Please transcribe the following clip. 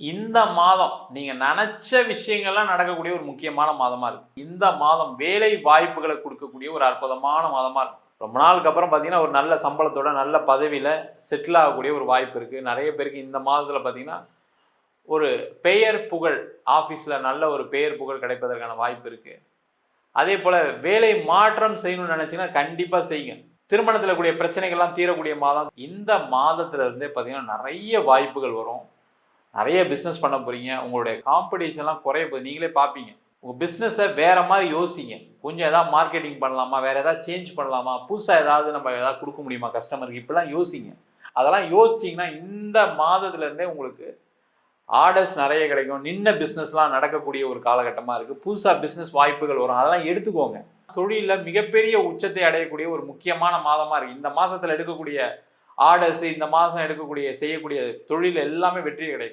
இந்த மாதம் நீங்கள் நினச்ச விஷயங்கள்லாம் நடக்கக்கூடிய ஒரு முக்கியமான மாதமாக இருக்கு. இந்த மாதம் வேலை வாய்ப்புகளை கொடுக்கக்கூடிய ஒரு அற்புதமான மாதமாக இருக்கு. ரொம்ப நாளுக்கு அப்புறம் பார்த்தீங்கன்னா ஒரு நல்ல சம்பளத்தோட நல்ல பதவியில் செட்டில் ஆகக்கூடிய ஒரு வாய்ப்பு இருக்குது நிறைய பேருக்கு இந்த மாதத்தில் பார்த்தீங்கன்னா ஒரு பெயர் புகழ் ஆஃபீஸில் நல்ல ஒரு பெயர் புகழ் கிடைப்பதற்கான வாய்ப்பு இருக்குது அதே போல் வேலை மாற்றம் செய்யணும்னு நினச்சிங்கன்னா கண்டிப்பாக செய்யுங்க. திருமணத்தில் கூடிய பிரச்சனைகள்லாம் தீரக்கூடிய மாதம். இந்த மாதத்துலேருந்தே பார்த்தீங்கன்னா நிறைய வாய்ப்புகள் வரும். நிறைய பிஸ்னஸ் பண்ண போறீங்க. உங்களுடைய காம்படிஷன்லாம் குறைய போகுது. நீங்களே பார்ப்பீங்க. உங்கள் பிஸ்னஸை வேறு மாதிரி யோசிங்க. கொஞ்சம் எதாவது மார்க்கெட்டிங் பண்ணலாமா? வேறு எதாவது சேஞ்ச் பண்ணலாமா? புதுசாக ஏதாவது நம்ம எதாவது கொடுக்க முடியுமா? கஸ்டமருக்கு இப்படிலாம் யோசிங்க. அதெல்லாம் யோசிச்சிங்கன்னா இந்த மாதத்துலேருந்தே உங்களுக்கு ஆர்டர்ஸ் நிறைய கிடைக்கும். நின்ன பிஸ்னஸ்லாம் நடக்கக்கூடிய ஒரு காலகட்டமாக இருக்குது புதுசாக பிஸ்னஸ் வாய்ப்புகள் வரும். அதெல்லாம் எடுத்துக்கோங்க. தொழிலில் மிகப்பெரிய உச்சத்தை அடையக்கூடிய ஒரு முக்கியமான மாதமாக இருக்குது இந்த மாதத்தில் எடுக்கக்கூடிய ஆர்டர்ஸ் இந்த மாதம் எடுக்கக்கூடிய செய்யக்கூடிய தொழில் எல்லாமே வெற்றி கிடைக்கும்